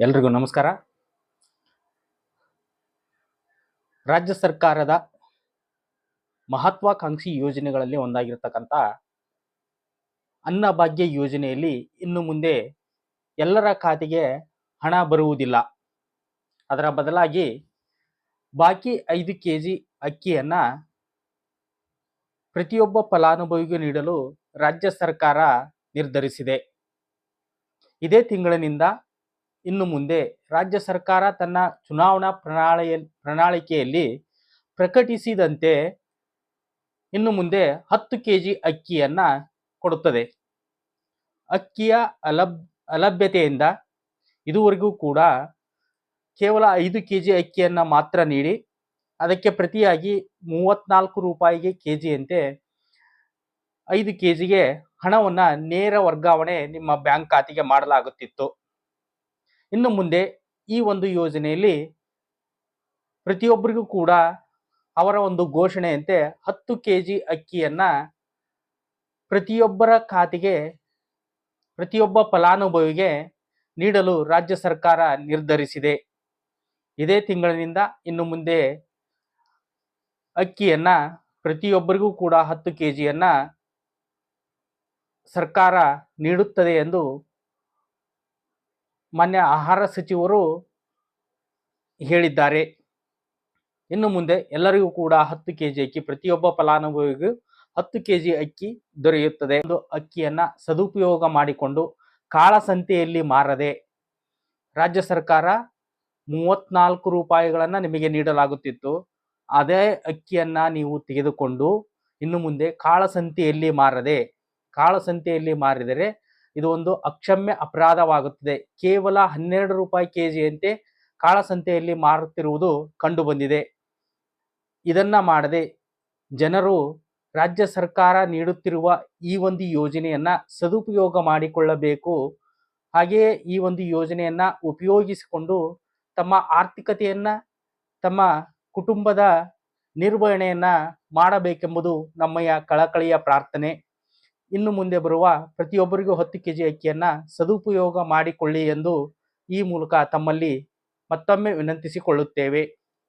ಎಲ್ರಿಗೂ ನಮಸ್ಕಾರ. ರಾಜ್ಯ ಸರ್ಕಾರದ ಮಹತ್ವಾಕಾಂಕ್ಷಿ ಯೋಜನೆಗಳಲ್ಲಿ ಒಂದಾಗಿರ್ತಕ್ಕಂಥ ಅನ್ನಭಾಗ್ಯ ಯೋಜನೆಯಲ್ಲಿ ಇನ್ನು ಮುಂದೆ ಎಲ್ಲರ ಖಾತೆಗೆ ಹಣ ಬರುವುದಿಲ್ಲ. ಅದರ ಬದಲಾಗಿ ಬಾಕಿ ಐದು ಕೆ ಜಿ ಅಕ್ಕಿಯನ್ನು ಪ್ರತಿಯೊಬ್ಬ ಫಲಾನುಭವಿಗೂ ನೀಡಲು ರಾಜ್ಯ ಸರ್ಕಾರ ನಿರ್ಧರಿಸಿದೆ. ಇದೇ ತಿಂಗಳಿನಿಂದ ಇನ್ನು ಮುಂದೆ ರಾಜ್ಯ ಸರ್ಕಾರ ತನ್ನ ಚುನಾವಣಾ ಪ್ರಣಾಳಿಯ, ಪ್ರಣಾಳಿಕೆಯಲ್ಲಿ ಪ್ರಕಟಿಸಿದಂತೆ ಇನ್ನು ಮುಂದೆ ಹತ್ತು ಕೆ ಜಿ ಅಕ್ಕಿಯನ್ನು ಕೊಡುತ್ತದೆ. ಅಕ್ಕಿಯ ಅಲಭ್ ಅಲಭ್ಯತೆಯಿಂದ ಇದುವರೆಗೂ ಕೂಡ ಕೇವಲ ಐದು ಕೆ ಜಿ ಅಕ್ಕಿಯನ್ನು ಮಾತ್ರ ನೀಡಿ, ಅದಕ್ಕೆ ಪ್ರತಿಯಾಗಿ ಮೂವತ್ನಾಲ್ಕು ರೂಪಾಯಿಗೆ ಕೆ ಜಿಯಂತೆ ಐದು ಕೆ ಜಿಗೆ ಹಣವನ್ನು ನೇರ ವರ್ಗಾವಣೆ ನಿಮ್ಮ ಬ್ಯಾಂಕ್ ಖಾತೆಗೆ ಮಾಡಲಾಗುತ್ತಿತ್ತು. ಇನ್ನು ಮುಂದೆ ಈ ಒಂದು ಯೋಜನೆಯಲ್ಲಿ ಪ್ರತಿಯೊಬ್ಬರಿಗೂ ಕೂಡ ಅವರ ಒಂದು ಘೋಷಣೆಯಂತೆ ಹತ್ತು ಕೆ ಜಿ ಅಕ್ಕಿಯನ್ನು ಪ್ರತಿಯೊಬ್ಬರ ಖಾತೆಗೆ, ಪ್ರತಿಯೊಬ್ಬ ಫಲಾನುಭವಿಗೆ ನೀಡಲು ರಾಜ್ಯ ಸರ್ಕಾರ ನಿರ್ಧರಿಸಿದೆ. ಇದೇ ತಿಂಗಳಿನಿಂದ ಇನ್ನು ಮುಂದೆ ಅಕ್ಕಿಯನ್ನು ಪ್ರತಿಯೊಬ್ಬರಿಗೂ ಕೂಡ ಹತ್ತು ಕೆ ಜಿಯನ್ನು ಸರ್ಕಾರ ನೀಡುತ್ತದೆ ಎಂದು ಮಾನ್ಯ ಆಹಾರ ಸಚಿವರು ಹೇಳಿದ್ದಾರೆ. ಇನ್ನು ಮುಂದೆ ಎಲ್ಲರಿಗೂ ಕೂಡ ಹತ್ತು ಕೆ ಜಿ ಅಕ್ಕಿ, ಪ್ರತಿಯೊಬ್ಬ ಫಲಾನುಭವಿಗೂ ಹತ್ತು ಕೆ ಜಿ ಅಕ್ಕಿ ದೊರೆಯುತ್ತದೆ. ಒಂದು ಅಕ್ಕಿಯನ್ನು ಸದುಪಯೋಗ ಮಾಡಿಕೊಂಡು ಕಾಳಸಂತೆಯಲ್ಲಿ ಮಾರದೆ ರಾಜ್ಯ ಸರ್ಕಾರ ಮೂವತ್ನಾಲ್ಕು ರೂಪಾಯಿಗಳನ್ನು ನಿಮಗೆ ನೀಡಲಾಗುತ್ತಿತ್ತು. ಅದೇ ಅಕ್ಕಿಯನ್ನು ನೀವು ತೆಗೆದುಕೊಂಡು ಇನ್ನು ಮುಂದೆ ಕಾಳಸಂತೆಯಲ್ಲಿ ಮಾರದೆ, ಕಾಳಸಂತೆಯಲ್ಲಿ ಮಾರಿದರೆ ಇದು ಒಂದು ಅಕ್ಷಮ್ಯ ಅಪರಾಧವಾಗುತ್ತದೆ. ಕೇವಲ ಹನ್ನೆರಡು ರೂಪಾಯಿ ಕೆ ಜಿಯಂತೆ ಕಾಳಸಂತೆಯಲ್ಲಿ ಮಾರುತ್ತಿರುವುದು ಕಂಡುಬಂದಿದೆ. ಇದನ್ನ ಮಾಡದೆ ಜನರು ರಾಜ್ಯ ಸರ್ಕಾರ ನೀಡುತ್ತಿರುವ ಈ ಒಂದು ಯೋಜನೆಯನ್ನ ಸದುಪಯೋಗ ಮಾಡಿಕೊಳ್ಳಬೇಕು. ಹಾಗೆಯೇ ಈ ಒಂದು ಯೋಜನೆಯನ್ನ ಉಪಯೋಗಿಸಿಕೊಂಡು ತಮ್ಮ ಆರ್ಥಿಕತೆಯನ್ನ, ತಮ್ಮ ಕುಟುಂಬದ ನಿರ್ವಹಣೆಯನ್ನ ಮಾಡಬೇಕೆಂಬುದು ನಮ್ಮಯ ಕಳಕಳಿಯ ಪ್ರಾರ್ಥನೆ. ಇನ್ನು ಮುಂದೆ ಬರುವ ಪ್ರತಿಯೊಬ್ಬರಿಗೂ ಹತ್ತು ಕೆ ಜಿ ಅಕ್ಕಿಯನ್ನು ಸದುಪಯೋಗ ಮಾಡಿಕೊಳ್ಳಿ ಎಂದು ಈ ಮೂಲಕ ತಮ್ಮಲ್ಲಿ ಮತ್ತೊಮ್ಮೆ ವಿನಂತಿಸಿಕೊಳ್ಳುತ್ತೇವೆ.